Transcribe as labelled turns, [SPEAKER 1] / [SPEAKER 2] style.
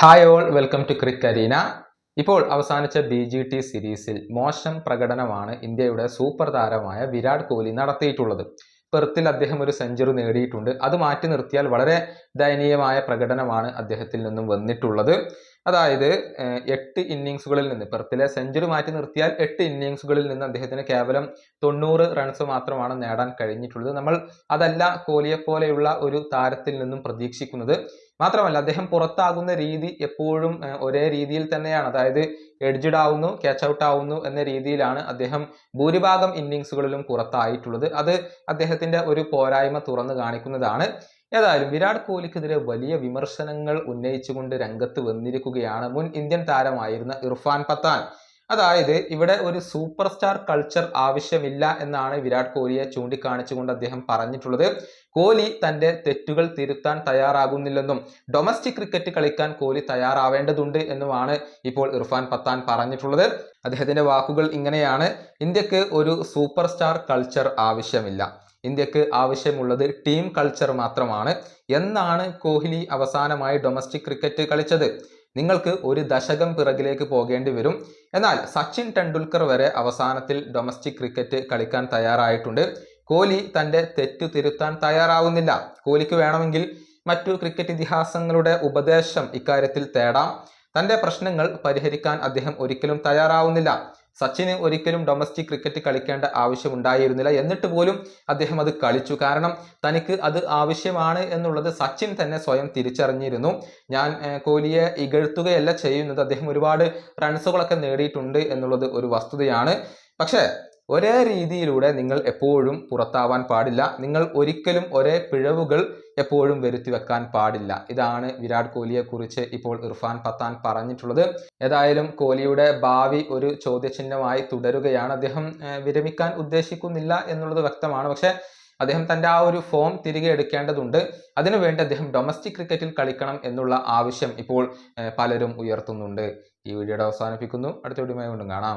[SPEAKER 1] Hi all welcome to crick arena ഇപ്പോൾ അവസാനിച്ച B G T സീരീസിൽ മോശം പ്രകടനമാണ് ഇന്ത്യയുടെ സൂപ്പർ താരമായ വിരാട് കോഹ്ലി നടത്തിയിട്ടുള്ളത്. പെർത്തിൽ അദ്ദേഹം ഒരു സെഞ്ചുറി നേടിയിട്ടുണ്ട്. അത് മാറ്റി നിർത്തിയാൽ വളരെ ദയനീയമായ പ്രകടനമാണ് അദ്ദേഹത്തിൽ നിന്നും വന്നിട്ടുള്ളത്. അതായത് എട്ട് ഇന്നിങ്സുകളിൽ നിന്ന് പെർത്തിലെ സെഞ്ചുറി മാറ്റി നിർത്തിയാൽ എട്ട് ഇന്നിങ്സുകളിൽ നിന്ന് അദ്ദേഹത്തിന് കേവലം തൊണ്ണൂറ് റൺസ് മാത്രമാണ് നേടാൻ കഴിഞ്ഞിട്ടുള്ളത്. നമ്മൾ അതല്ല കോഹ്ലിയെ പോലെയുള്ള ഒരു താരത്തിൽ നിന്നും പ്രതീക്ഷിക്കുന്നത്. മാത്രമല്ല അദ്ദേഹം പുറത്താകുന്ന രീതി എപ്പോഴും ഒരേ രീതിയിൽ തന്നെയാണ്. അതായത് എഡ്ജഡ് ആവുന്നു ക്യാച്ച് ഔട്ട് ആവുന്നു എന്ന രീതിയിലാണ് അദ്ദേഹം ഭൂരിഭാഗം ഇന്നിങ്സുകളിലും പുറത്തായിട്ടുള്ളത്. അത് അദ്ദേഹത്തിന്റെ ഒരു പോരായ്മ തുറന്നു കാണിക്കുന്നതാണ്. ഏതായാലും വിരാട് കോഹ്ലിക്കെതിരെ വലിയ വിമർശനങ്ങൾ ഉന്നയിച്ചുകൊണ്ട് രംഗത്ത് വന്നിരിക്കുകയാണ് മുൻ ഇന്ത്യൻ താരമായിരുന്ന ഇർഫാൻ പത്താൻ. അതായത് ഇവിടെ ഒരു സൂപ്പർ സ്റ്റാർ കൾച്ചർ ആവശ്യമില്ല എന്നാണ് വിരാട് കോഹ്ലിയെ ചൂണ്ടിക്കാണിച്ചുകൊണ്ട് അദ്ദേഹം പറഞ്ഞിട്ടുള്ളത്. കോഹ്ലി തന്റെ തെറ്റുകൾ തിരുത്താൻ തയ്യാറാകുന്നില്ലെന്നും ഡൊമസ്റ്റിക് ക്രിക്കറ്റ് കളിക്കാൻ കോഹ്ലി തയ്യാറാവേണ്ടതുണ്ട് എന്നുമാണ് ഇപ്പോൾ ഇർഫാൻ പത്താൻ പറഞ്ഞിട്ടുള്ളത്. അദ്ദേഹത്തിന്റെ വാക്കുകൾ ഇങ്ങനെയാണ്. ഇന്ത്യയ്ക്ക് ഒരു സൂപ്പർ സ്റ്റാർ കൾച്ചർ ആവശ്യമില്ല. ഇന്ത്യയ്ക്ക് ആവശ്യമുള്ളത് ടീം കൾച്ചർ മാത്രമാണ്. എന്നാണ് കോഹ്ലി അവസാനമായി ഡൊമസ്റ്റിക് ക്രിക്കറ്റ് കളിച്ചത്. നിങ്ങൾക്ക് ഒരു ദശകം പിറകിലേക്ക് പോകേണ്ടി വരും. എന്നാൽ സച്ചിൻ ടെണ്ടുൽക്കർ വരെ അവസാനത്തിൽ ഡൊമസ്റ്റിക് ക്രിക്കറ്റ് കളിക്കാൻ തയ്യാറായിട്ടുണ്ട്. കോഹ്ലി തന്റെ തെറ്റു തിരുത്താൻ തയ്യാറാവുന്നില്ല. കോഹ്ലിക്ക് വേണമെങ്കിൽ മറ്റു ക്രിക്കറ്റ് ഇതിഹാസങ്ങളുടെ ഉപദേശം ഇക്കാര്യത്തിൽ തേടാം. തന്റെ പ്രശ്നങ്ങൾ പരിഹരിക്കാൻ അദ്ദേഹം ഒരിക്കലും തയ്യാറാവുന്നില്ല. സച്ചിന് ഒരിക്കലും ഡൊമസ്റ്റിക് ക്രിക്കറ്റ് കളിക്കേണ്ട ആവശ്യമുണ്ടായിരുന്നില്ല. എന്നിട്ട് പോലും അദ്ദേഹം അത് കളിച്ചു. കാരണം തനിക്ക് അത് ആവശ്യമാണ് എന്നുള്ളത് സച്ചിൻ തന്നെ സ്വയം തിരിച്ചറിഞ്ഞിരുന്നു. ഞാൻ കോഹ്ലിയെ ഇകഴ്ത്തുകയല്ല ചെയ്യുന്നത്. അദ്ദേഹം ഒരുപാട് റൺസുകളൊക്കെ നേടിയിട്ടുണ്ട് എന്നുള്ളത് ഒരു വസ്തുതയാണ്. പക്ഷേ ഒരേ രീതിയിലൂടെ നിങ്ങൾ എപ്പോഴും പുറത്താവാൻ പാടില്ല. നിങ്ങൾ ഒരിക്കലും ഒരേ പിഴവുകൾ എപ്പോഴും വരുത്തി വെക്കാൻ പാടില്ല. ഇതാണ് വിരാട് കോഹ്ലിയെ കുറിച്ച് ഇപ്പോൾ ഇർഫാൻ പത്താൻ പറഞ്ഞിട്ടുള്ളത്. ഏതായാലും കോഹ്ലിയുടെ ഭാവി ഒരു ചോദ്യചിഹ്നമായി തുടരുകയാണ്. അദ്ദേഹം വിരമിക്കാൻ ഉദ്ദേശിക്കുന്നില്ല എന്നുള്ളത് വ്യക്തമാണ്. പക്ഷേ അദ്ദേഹം തന്റെ ആ ഒരു ഫോം തിരികെ എടുക്കേണ്ടതുണ്ട്. അതിനുവേണ്ടി അദ്ദേഹം ഡൊമസ്റ്റിക് ക്രിക്കറ്റിൽ കളിക്കണം എന്നുള്ള ആവശ്യം ഇപ്പോൾ പലരും ഉയർത്തുന്നുണ്ട്. ഈ വീഡിയോയുടെ അവസാനിപ്പിക്കുന്നു. അടുത്ത വീണ്ടും കാണാം.